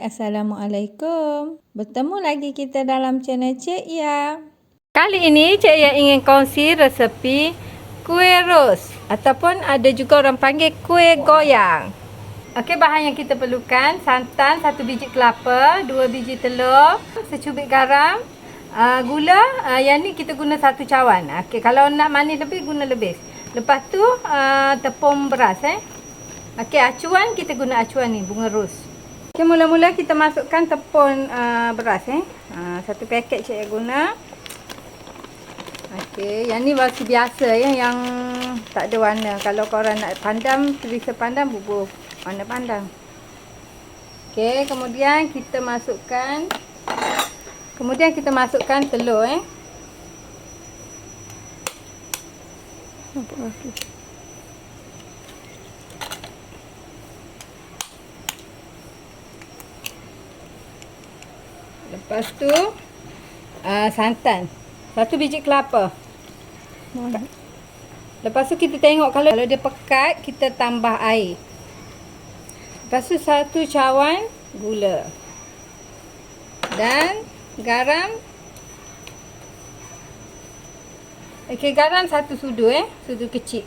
Assalamualaikum. Bertemu lagi kita dalam channel Cik Ya. Kali ini Cik Ya ingin kongsi resepi kuih ros ataupun ada juga orang panggil kuih goyang. Okey, bahan yang kita perlukan santan satu biji kelapa, dua biji telur, secubit garam, uh, gula. Uh, yang ni kita guna satu cawan. Okey, kalau nak manis lebih guna lebih. Lepas tu uh, tepung beras eh. Okey, acuan kita guna acuan ni bunga ros. Okay, mula-mula kita masukkan tepung uh, beras eh. Uh, satu paket cik guna. Okey, yang ni basi biasa ya, yang tak ada warna. Kalau korang nak pandang, tulis pandang, bubur warna pandang. Okey, kemudian kita masukkan kemudian kita masukkan telur eh. Nampak Lepas tu uh, santan. Satu biji kelapa. Lepas tu kita tengok kalau kalau dia pekat, kita tambah air. Lepas tu satu cawan gula. Dan garam. Okey, garam satu sudu eh. Sudu kecil.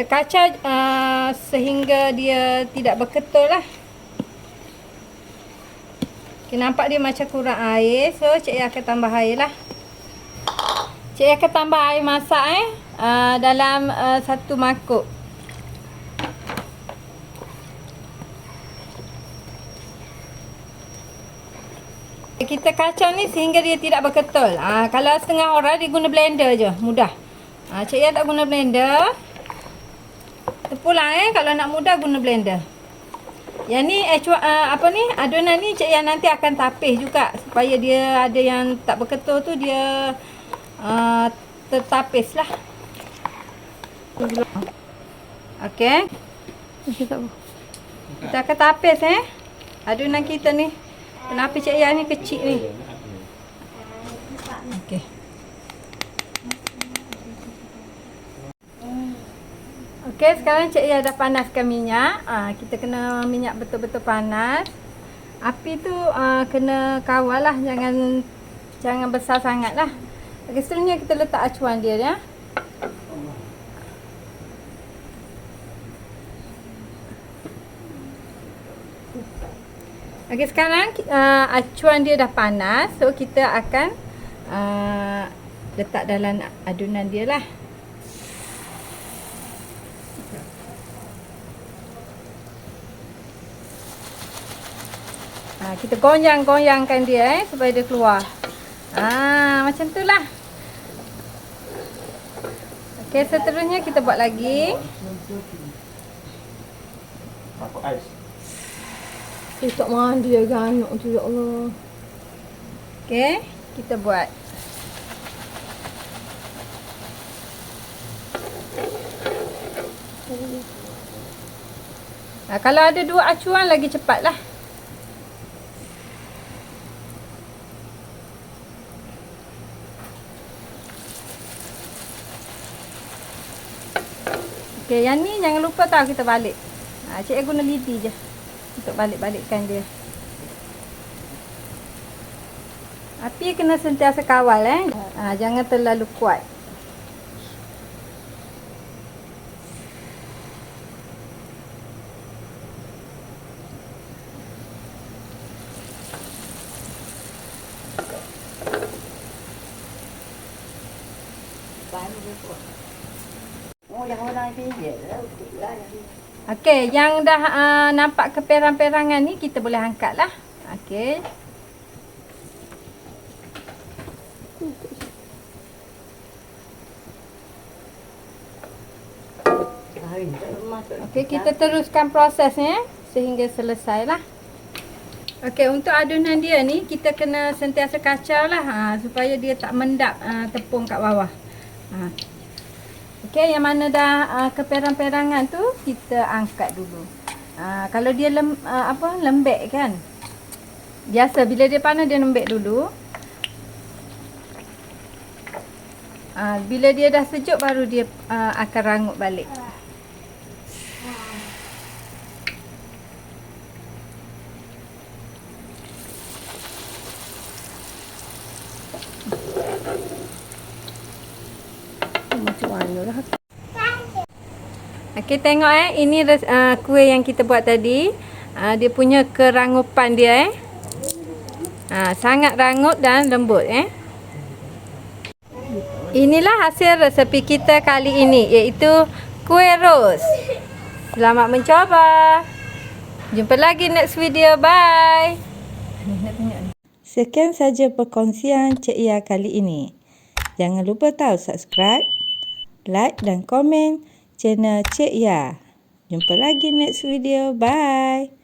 Terkacau uh, sehingga dia tidak berketul lah. Okay, nampak dia macam kurang air. So, cik Ia akan tambah air lah. Cik Ia akan tambah air masak eh. Uh, dalam uh, satu mangkuk. Kita kacau ni sehingga dia tidak berketul. Uh, kalau setengah orang dia guna blender je. Mudah. Uh, cik Ia tak guna blender. Terpulang eh kalau nak mudah guna blender. Yang ni eh, cua, uh, apa ni adunan ni cik yang nanti akan tapis juga supaya dia ada yang tak berketul tu dia uh, tertapis lah. Okey. Kita akan tapis eh. Adunan kita ni. Kenapa cik yang ni kecil ni? Okey. Okey, sekarang Cik Ia dah panaskan minyak. Ha, kita kena minyak betul-betul panas. Api tu ha, kena kawal lah. Jangan, jangan besar sangat lah. Okey, seterusnya kita letak acuan dia ya. Okey, sekarang uh, acuan dia dah panas. So, kita akan uh, letak dalam adunan dia lah. Ha, kita goyang-goyangkan dia eh supaya dia keluar. Ha, macam tu lah. Okey, seterusnya kita buat lagi. Apa ais? Eh, tak mandi ya ganuk tu ya Allah. Okey, kita buat. Ha, kalau ada dua acuan lagi cepatlah. Okey, yang ni jangan lupa tahu kita balik. Ha, cik guna lidi je untuk balik-balikkan dia. Api kena sentiasa kawal eh. Ha, jangan terlalu kuat. Okey, yang dah uh, nampak keperang-perangan ni kita boleh angkat lah. Okey. Okey, kita teruskan prosesnya sehingga selesai lah. Okey, untuk adunan dia ni kita kena sentiasa kacau lah ha, supaya dia tak mendap uh, tepung kat bawah. Ha. Okey, yang mana dah uh, keperang-perangan tu kita angkat dulu. Uh, kalau dia lem, uh, apa lembek kan. Biasa bila dia panas dia lembek dulu. Uh, bila dia dah sejuk baru dia uh, akan rangut balik. Macam mana lah. Okey tengok eh ini uh, kuih yang kita buat tadi. Uh, dia punya kerangupan dia eh. Ha, sangat rangup dan lembut eh. Inilah hasil resepi kita kali ini iaitu kuih ros. Selamat mencoba. Jumpa lagi next video. Bye. Sekian saja perkongsian Cik Ia kali ini. Jangan lupa tahu subscribe, like dan komen channel Cik Ia. Jumpa lagi next video. Bye.